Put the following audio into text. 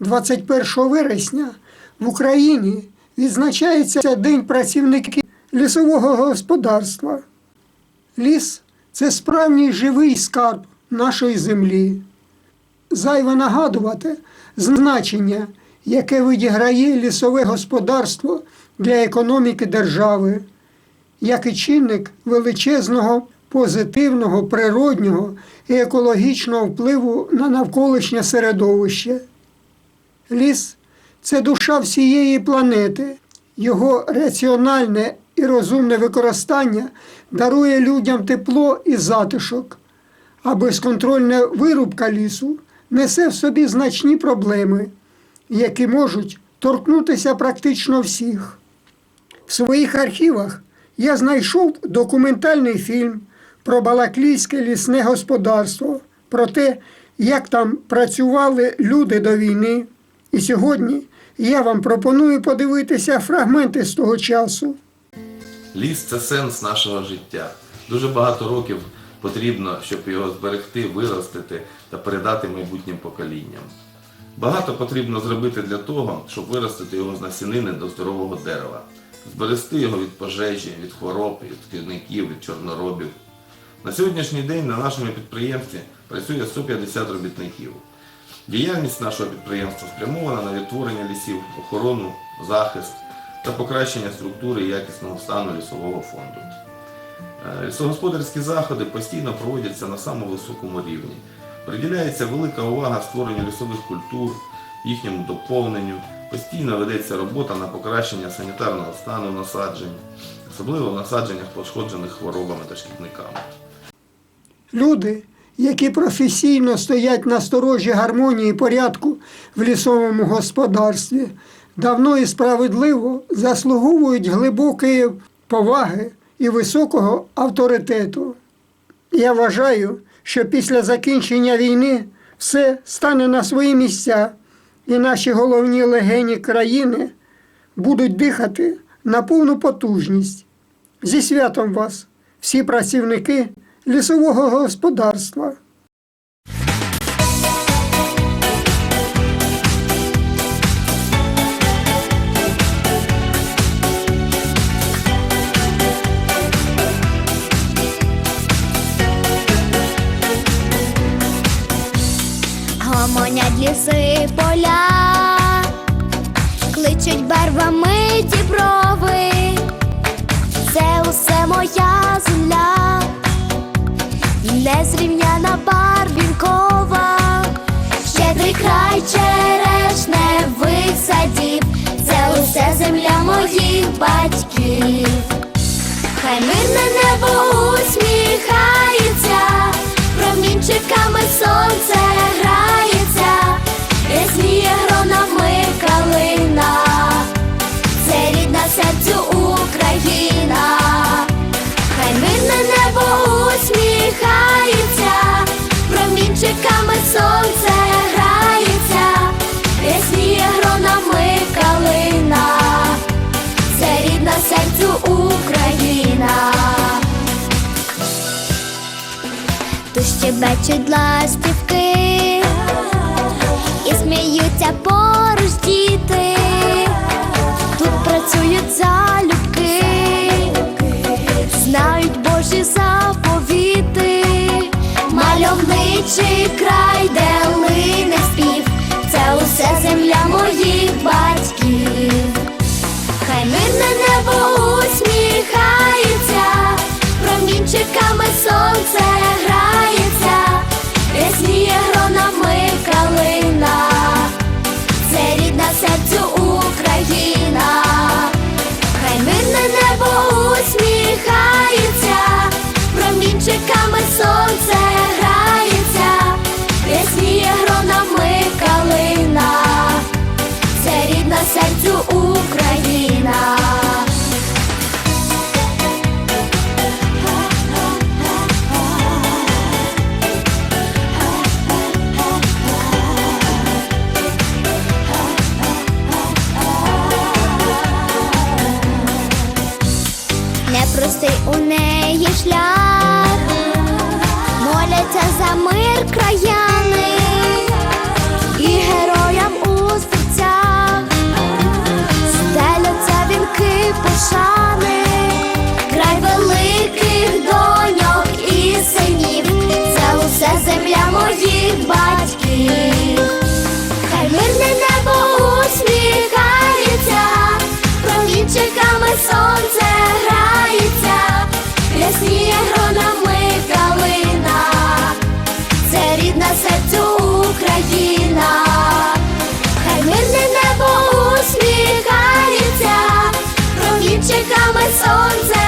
21 вересня в Україні відзначається День працівників лісового господарства. Ліс це справжній живий скарб нашої землі. Зайве нагадувати значення, яке відіграє лісове господарство для економіки держави, як і чинник величезного позитивного, природнього і екологічного впливу на навколишнє середовище. Ліс це душа всієї планети. Його раціональне і розумне використання дарує людям тепло і затишок, а безконтрольна вирубка лісу несе в собі значні проблеми, які можуть торкнутися практично всіх. В своїх архівах я знайшов документальний фільм про Балаклійське лісне господарство, про те, як там працювали люди до війни. І сьогодні я вам пропоную подивитися фрагменти з того часу. Ліс це сенс нашого життя. Дуже багато років потрібно, щоб його зберегти, виростити та передати майбутнім поколінням. Багато потрібно зробити для того, щоб виростити його з насінини до здорового дерева, зберегти його від пожежі, від хвороб, від шкідників, від чорноробів. На сьогоднішній день на нашому підприємстві працює 150 робітників. Діяльність нашого підприємства спрямована на відтворення лісів, охорону, захист та покращення структури і якісного стану лісового фонду. Е, Лісогосподарські заходи постійно проводяться на самому високому рівні. Приділяється велика увага створенню лісових культур, їхньому доповненню, постійно ведеться робота на покращення санітарного стану насаджень, особливо в насадженнях пошкоджених хворобами та шкідниками. Люди, які професійно стоять на сторожі гармонії і порядку в лісовому господарстві, давно і справедливо заслуговують глибокої поваги і високого авторитету. Я вважаю, що після закінчення війни все стане на свої місця, і наші головні легені країни будуть дихати на повну потужність. Зі святом вас, всі працівники лісового господарства. Гомонять ліси поля, кличуть барвами діброви, це усе моя моїх батьків. Хай мирне небо усміхається, промінчиками сонце щебечуть ластівки і сміються поруч діти. Тут працюють залюбки, знають Божі заповіти, мальовничий край, де серцю сонце грається, ясніє гронами калина, це рідна серцю Україна, хай мирне небо усміхається, провідчиками сонце.